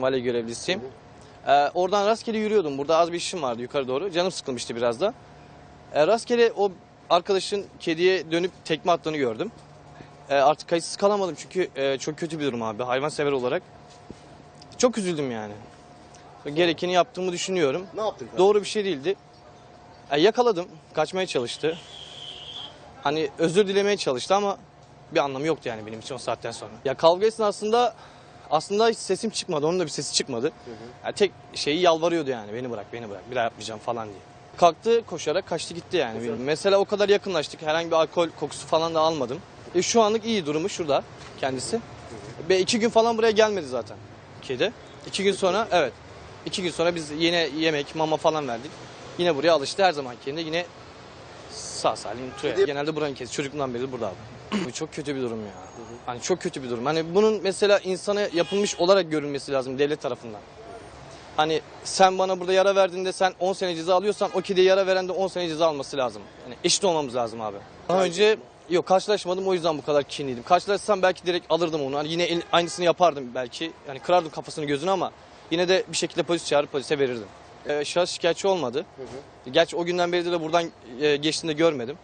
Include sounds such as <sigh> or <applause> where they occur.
Mali görevlisiyim. Ee, oradan rastgele yürüyordum. Burada az bir işim vardı yukarı doğru. Canım sıkılmıştı biraz da. Ee, rastgele o arkadaşın kediye dönüp tekme attığını gördüm. Ee, artık kayıtsız kalamadım çünkü e, çok kötü bir durum abi hayvansever olarak. Çok üzüldüm yani. Gerekeni yaptığımı düşünüyorum. Ne yaptın kardeşim? Doğru bir şey değildi. E, yakaladım. Kaçmaya çalıştı. Hani özür dilemeye çalıştı ama bir anlamı yoktu yani benim için o saatten sonra. Ya kavga esnasında aslında hiç sesim çıkmadı. Onun da bir sesi çıkmadı. Ya tek şeyi yalvarıyordu yani beni bırak beni bırak bir daha yapmayacağım falan diye. Kalktı koşarak kaçtı gitti yani. Güzel. Mesela o kadar yakınlaştık. Herhangi bir alkol kokusu falan da almadım. E, şu anlık iyi durumu şurada kendisi. Ve iki gün falan buraya gelmedi zaten kedi. İki gün sonra evet. İki gün sonra biz yine yemek, mama falan verdik. Yine buraya alıştı her zaman yerine yine sağ salim. Kedi- Genelde buranın kedisi çocukluğundan beri burada abi. <clears throat> Bu çok kötü bir durum ya. Hani çok kötü bir durum. Hani bunun mesela insana yapılmış olarak görülmesi lazım devlet tarafından. Hani sen bana burada yara verdiğinde sen 10 sene ceza alıyorsan o kediye yara veren de 10 sene ceza alması lazım. Yani eşit olmamız lazım abi. Daha önce yok karşılaşmadım o yüzden bu kadar kinliydim. Karşılaşsam belki direkt alırdım onu. Hani yine aynısını yapardım belki. Yani kırardım kafasını gözünü ama yine de bir şekilde polis çağırıp polise verirdim. Ee, şahıs şikayetçi olmadı. Gerçi o günden beri de buradan e, geçtiğinde görmedim.